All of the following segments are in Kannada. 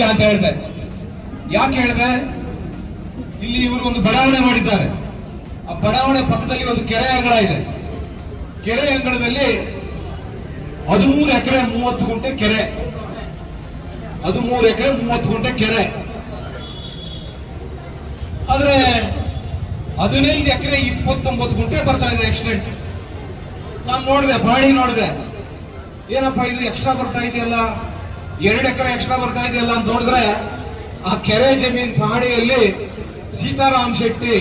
ಅಯೋಗ್ಯ ಅಂತ ಹೇಳಿದೆ. ಯಾಕೆ ಹೇಳಿದೆ? ಇಲ್ಲಿ ಇವರು ಒಂದು ಬಡಾವಣೆ ಮಾಡಿದ್ದಾರೆ. ಆ ಬಡಾವಣೆ ಪಕ್ಕದಲ್ಲಿ ಒಂದು ಕೆರೆ ಅಂಗಳ ಇದೆ. ಕೆರೆ ಅಂಗಳದಲ್ಲಿ ಹದಿಮೂರು ಎಕರೆ ಮೂವತ್ತು ಗುಂಟೆ ಕೆರೆ. ಹದಿಮೂರು ಎಕರೆ ಮೂವತ್ತು ಗುಂಟೆ ಕೆರೆ. ಆದ್ರೆ ಹದಿನೈದು ಎಕರೆ ಇಪ್ಪತ್ತೊಂಬತ್ತು ಗುಂಟೆ ಬರ್ತಾ ಇದೆ ಎಕ್ಸಿಡೆಂಟ್ ನಾನು ನೋಡಿದೆ ಬಾಡಿ ನೋಡಿದೆ. ಏನಪ್ಪ ಇದು ಎಕ್ಸ್ಟ್ರಾ ಬರ್ತಾ ಇದೆಯಲ್ಲ? ಎರಡು ಎಕರೆ ಎಕ್ಸ್ಟ್ರಾ ಬರ್ತಾ ಇದೆಯಲ್ಲ ಅಂತ ನೋಡಿದ್ರೆ ಆ ಕೆರೆ ಜಮೀನ್ ಪಹಣಿಯಲ್ಲಿ ಸೀತಾರಾಮ್ ಶೆಟ್ಟಿ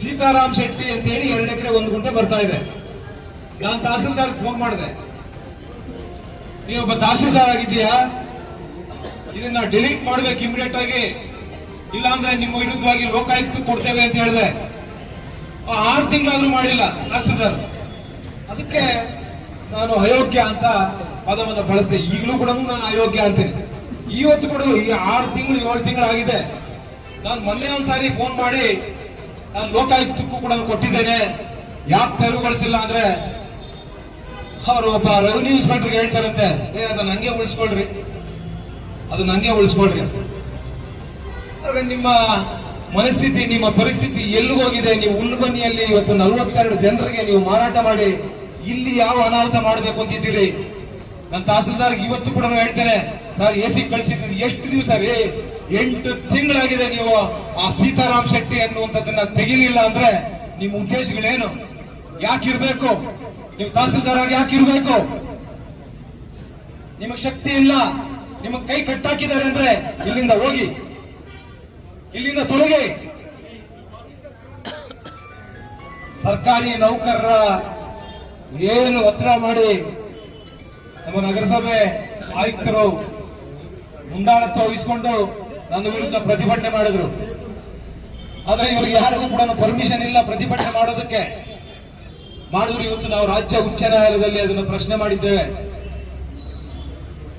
ಸೀತಾರಾಮ್ ಶೆಟ್ಟಿ ಅಂತ ಹೇಳಿ ಎರಡು ಎಕರೆ ಒಂದು ಗುಂಟೆ ಬರ್ತಾ ಇದೆ. ನಾನು ತಹಸೀಲ್ದಾರ್ ಫೋನ್ ಮಾಡಿದೆ. ನೀವೊಬ್ಬ ತಹಸೀಲ್ದಾರ್ ಆಗಿದ್ದೀಯಾ? ಇದನ್ನ ಡಿಲೀಟ್ ಮಾಡ್ಬೇಕು ಇಮಿಡಿಯೇಟ್ ಆಗಿ. ಇಲ್ಲಾಂದ್ರೆ ನಿಮ್ಮ ವಿರುದ್ಧವಾಗಿ ಲೋಕಾಯುಕ್ತ ಕೊಡ್ತೇವೆ ಅಂತ ಹೇಳಿದೆ. ಆರು ತಿಂಗಳಾದ್ರೂ ಮಾಡಿಲ್ಲ ತಹಸೀಲ್ದಾರ್. ಅದಕ್ಕೆ ನಾನು ಅಯೋಗ್ಯ ಅಂತ ಪದವನ್ನು ಬಳಸಿದೆ. ಈಗಲೂ ಕೂಡ ನಾನು ಅಯೋಗ್ಯ ಅಂತೀನಿ. ಇವತ್ತು ಕೂಡ ಈ ಆರು ತಿಂಗಳು, ಏಳು ತಿಂಗಳು ಆಗಿದೆ ನಾನು ಮೊನ್ನೆ ಒಂದ್ಸಾರಿ ಫೋನ್ ಮಾಡಿ, ನಾನು ಲೋಕಾಯುಕ್ತಕ್ಕೂ ಕೂಡ ಕೊಟ್ಟಿದ್ದೇನೆ. ಯಾಕೆ ತೆರವುಗೊಳಿಸಿಲ್ಲ ಅಂದ್ರೆ, ಅವರು ಒಬ್ಬ ರೆವಿನ್ಯೂ ಇನ್ಸ್ಪೆಕ್ಟರ್ಗೆ ಹೇಳ್ತಾರಂತೆ, ಏ, ಅದನ್ನ ಹಂಗೆ ಉಳಿಸ್ಕೊಳ್ರಿ. ಅದನ್ನ ಹಂಗೆ ಉಳಿಸ್ಕೊಳ್ರಿ ಅಂತ. ನಿಮ್ಮ ಮನಸ್ಥಿತಿ, ನಿಮ್ಮ ಪರಿಸ್ಥಿತಿ ಎಲ್ಲಿಗೋಗಿದೆ ನೀವು ಉಣ್ಣುಬನ್ನಿಯಲ್ಲಿ ಇವತ್ತು ನಲವತ್ತೆರಡು ಜನರಿಗೆ ನೀವು ಮಾರಾಟ ಮಾಡಿ, ಇಲ್ಲಿ ಯಾವ ಅನಾಹುತ ಮಾಡಬೇಕು ಅಂತಿದ್ದೀರಿ? ನನ್ನ ತಹಸೀಲ್ದಾರ್ ಇವತ್ತು ಕೂಡ ಹೇಳ್ತೇನೆ, ಸರ್, ಎ ಸಿ ಕಳಿಸಿದ್ದು ಎಷ್ಟು ದಿವಸ ರೀ? ಎಂಟು ತಿಂಗಳಾಗಿದೆ ನೀವು ಆ ಸೀತಾರಾಮ್ ಶೆಟ್ಟಿ ಅನ್ನುವಂಥದ್ದನ್ನ ತೆಗಿಲಿಲ್ಲ ಅಂದ್ರೆ ನಿಮ್ಮ ಉದ್ದೇಶಗಳೇನು? ಯಾಕಿರ್ಬೇಕು? ನೀವು ತಹಸೀಲ್ದಾರ್ ಆಗಿ ಯಾಕಿರ್ಬೇಕು? ನಿಮಗೆ ಶಕ್ತಿ ಇಲ್ಲ. ನಿಮಗ್ ಕೈ ಕಟ್ಟಾಕಿದ್ದಾರೆ ಅಂದ್ರೆ ಇಲ್ಲಿಂದ ಹೋಗಿ. ಇಲ್ಲಿಂದ ತೊಲಗಿ. ಸರ್ಕಾರಿ ನೌಕರರ ಏನು ಒತ್ತಡ ಮಾಡಿ ನಮ್ಮ ನಗರಸಭೆ ಆಯುಕ್ತರು ಮುಂದಾಳತ್ವ ವಹಿಸಿಕೊಂಡು ನನ್ನ ವಿರುದ್ಧ ಪ್ರತಿಭಟನೆ ಮಾಡಿದ್ರು. ಆದ್ರೆ ಇವರಿಗೆ ಯಾರಿಗೂ ಕೂಡ ಪರ್ಮಿಷನ್ ಇಲ್ಲ ಪ್ರತಿಭಟನೆ ಮಾಡೋದಕ್ಕೆ. ಮಾಡಿದ್ರು ಇವತ್ತು ನಾವು ರಾಜ್ಯ ಉಚ್ಚ ನ್ಯಾಯಾಲಯದಲ್ಲಿ ಅದನ್ನು ಪ್ರಶ್ನೆ ಮಾಡಿದ್ದೇವೆ.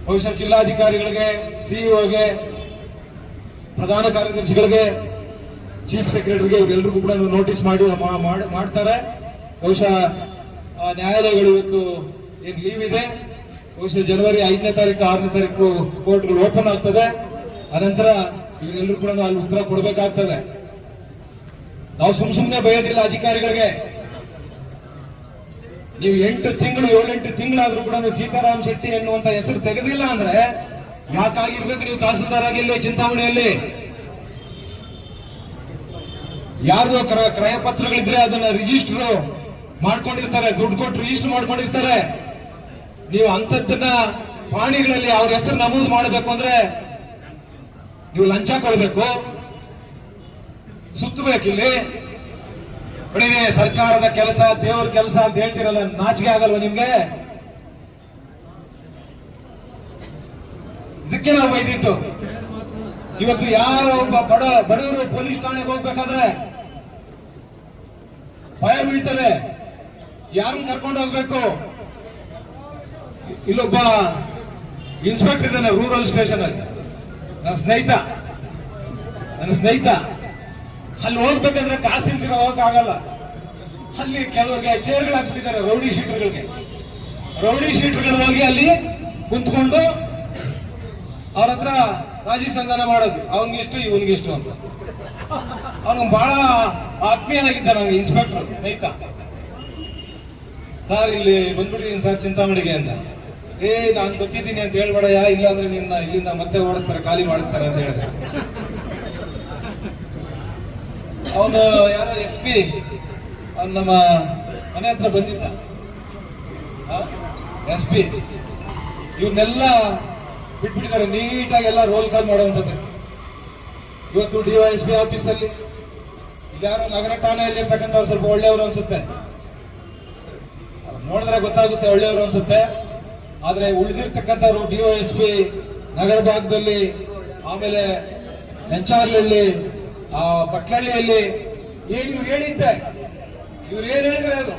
ಬಹುಶಃ ಜಿಲ್ಲಾಧಿಕಾರಿಗಳಿಗೆ ಸಿಇಒಗೆ ಪ್ರಧಾನ ಕಾರ್ಯದರ್ಶಿಗಳಿಗೆ, ಚೀಫ್ ಸೆಕ್ರೆಟರಿಗೆ ಇವರೆಲ್ಲರಿಗೂ ಕೂಡ ನೋಟಿಸ್ ಮಾಡಿ ಮಾಡ್ತಾರೆ. ಬಹುಶಃ ನ್ಯಾಯಾಲಯಗಳು ಇವತ್ತು ಏನ್ ಲೀವ್ ಇದೆ. ಬಹುಶಃ ಜನವರಿ ಐದನೇ ತಾರೀಕು, ಆರನೇ ತಾರೀಕು ಕೋರ್ಟ್ಗಳು ಓಪನ್ ಆಗ್ತದೆ. ಅನಂತರ ಇವರೆಲ್ಲರೂ ಕೂಡ ಅಲ್ಲಿ ಉತ್ತರ ಕೊಡಬೇಕಾಗ್ತದೆ. ನಾವು ಸುಮ್ ಸುಮ್ಮನೆ ಬಯೋದಿಲ್ಲ ಅಧಿಕಾರಿಗಳಿಗೆ. ನೀವು ಎಂಟು ತಿಂಗಳು, ಏಳೆಂಟು ತಿಂಗಳಾದ್ರೂ ಕೂಡ ಸೀತಾರಾಮ್ ಶೆಟ್ಟಿ ಎನ್ನುವಂತ ಹೆಸರು ತೆಗೆದಿಲ್ಲ ಅಂದ್ರೆ ಯಾಕಾಗಿರ್ಬೇಕು ನೀವು ತಹಸೀಲ್ದಾರ್ ಆಗಿ ಇಲ್ಲಿ ಚಿಂತಾಮಣಿಯಲ್ಲಿ? ಯಾರ್ದೋ ಕ್ರ ಕ್ರಯ ಪತ್ರಗಳಿದ್ರೆ ಅದನ್ನ ರಿಜಿಸ್ಟರ್ ಮಾಡ್ಕೊಂಡಿರ್ತಾರೆ, ದುಡ್ಡು ಕೊಟ್ಟು ರಿಜಿಸ್ಟರ್ ಮಾಡ್ಕೊಂಡಿರ್ತಾರೆ. ನೀವು ಅಂತದ್ದನ್ನ ಪ್ರಾಣಿಗಳಲ್ಲಿ ಅವ್ರ ಹೆಸರು ನಮೂದು ಮಾಡಬೇಕು ಅಂದ್ರೆ ನೀವು ಲಂಚ ಕೊಡಬೇಕು. ಸುತ್ತಬೇಕು ಇಲ್ಲಿ. ಬಿಡಿರಿ ಸರ್ಕಾರದ ಕೆಲಸ, ದೇವ್ರ ಕೆಲಸ ಅಂತ ಹೇಳ್ತಿರಲ್ಲ, ನಾಚಿಕೆ ಆಗಲ್ವಾ ನಿಮ್ಗೆ? ಇದಕ್ಕೆ ನಾವು ಬೈದಿತ್ತು ಇವತ್ತು ಯಾರೋ ಒಬ್ಬ ಬಡ, ಬಡವರು ಪೊಲೀಸ್ ಠಾಣೆಗೆ ಹೋಗ್ಬೇಕಾದ್ರೆ ಭಯ ಬೀಳ್ತಾರೆ ಯಾರನ್ನ ಕರ್ಕೊಂಡು ಹೋಗ್ಬೇಕು? ಇಲ್ಲೊಬ್ಬ ಇನ್ಸ್ಪೆಕ್ಟರ್ ಇದ್ದಾನೆ, ರೂರಲ್ ಸ್ಟೇಷನ್ ಅಲ್ಲಿ. ನನ್ನ ಸ್ನೇಹಿತ. ನನ್ನ ಸ್ನೇಹಿತ. ಅಲ್ಲಿ ಹೋಗ್ಬೇಕಂದ್ರೆ ಕಾಸು ಇಲ್ದಿರ ಹೋಗಕ್ಕಾಗಲ್ಲ. ಅಲ್ಲಿ ಕೆಲವರಿಗೆ ಚೇರ್ಗಳು ಹಾಕ್ಬಿಟ್ಟಿದ್ದಾರೆ, ರೌಡಿ ಶೀಟರ್ಗಳಿಗೆ ರೌಡಿ ಶೀಟರ್ಗಳು ಹೋಗಿ ಅಲ್ಲಿ ಕುಂತ್ಕೊಂಡು ಅವ್ರ ಹತ್ರ ರಾಜಿ ಸಂಧಾನ ಮಾಡೋದು. ಅವನಿಗಿಷ್ಟು ಇವನಿಗಿಷ್ಟು ಅಂತ. ಅವನು ಬಹಳ ಆತ್ಮೀಯನಾಗಿದ್ದ ನನಗೆ ಇನ್ಸ್ಪೆಕ್ಟರ್, ಸ್ನೇಹಿತ. ಸರ್, ಇಲ್ಲಿ ಬಂದ್ಬಿಟ್ಟಿದ್ದೀನಿ ಸರ್ ಚಿಂತಾಮಣಿಗೆ ಅಂತ. ಏ, ನಾನು ಗೊತ್ತಿದ್ದೀನಿ ಅಂತ ಹೇಳ್ಬೇಡಯ್ಯ ಇಲ್ಲ ಅಂದ್ರೆ ನಿನ್ನ ಇಲ್ಲಿಂದ ಮತ್ತೆ ಓಡಿಸ್ತಾರೆ, ಖಾಲಿ ಮಾಡಿಸ್ತಾರೆ ಅಂತ ಹೇಳಿದೆ. ಅವನು ಯಾರೋ ಎಸ್ ಪಿ, ಅವ್ನು ನಮ್ಮ ಮನೆ ಹತ್ರ ಬಂದಿದ್ದ. S P. ಇವನ್ನೆಲ್ಲ ಬಿಟ್ಬಿಟ್ಟಿದ್ದಾರೆ, ನೀಟಾಗಿ ಎಲ್ಲ ರೋಲ್ ಕಾಲ್ ಮಾಡುವಂಥದ್ದು ಇವತ್ತು ಡಿ ವೈ ಎಸ್ ಪಿ ಆಫೀಸಲ್ಲಿ ಇದ್ಯಾರೋ ನಗರ ಠಾಣೆಯಲ್ಲಿ ಇರ್ತಕ್ಕಂಥವ್ರು ಸ್ವಲ್ಪ ಒಳ್ಳೆಯವರು ಅನ್ಸುತ್ತೆ. ನೋಡಿದ್ರೆ ಗೊತ್ತಾಗುತ್ತೆ ಒಳ್ಳೆಯವರು ಅನ್ಸುತ್ತೆ. ಆದ್ರೆ ಉಳಿದಿರ್ತಕ್ಕಂಥವ್ರು ಡಿ ನಗರ ಭಾಗದಲ್ಲಿ, ಆಮೇಲೆ ನೆಂಚಾರ್ಲಲ್ಲಿ ಆ ಬಟ್ಲಳ್ಳಿಯಲ್ಲಿ ಏನ್ ಇವ್ರು ಹೇಳಿದ್ದೆ? ಇವ್ರು ಏನ್ ಹೇಳಿದ್ರೆ ಅದು?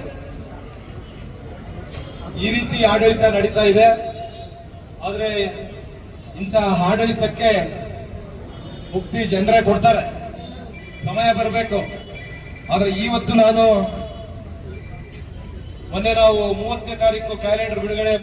ಈ ರೀತಿ ಆಡಳಿತ ನಡೀತಾ ಇದೆ. ಆದ್ರೆ ಇಂತಹ ಆಡಳಿತಕ್ಕೆ ಮುಕ್ತಿ ಜನರೇ ಕೊಡ್ತಾರೆ. ಸಮಯ ಬರಬೇಕು. ಆದ್ರೆ ಇವತ್ತು ನಾನು ಮೊನ್ನೆ ನಾವು ಮೂವತ್ತನೇ ತಾರೀಕು ಕ್ಯಾಲೆಂಡರ್ ಬಿಡುಗಡೆ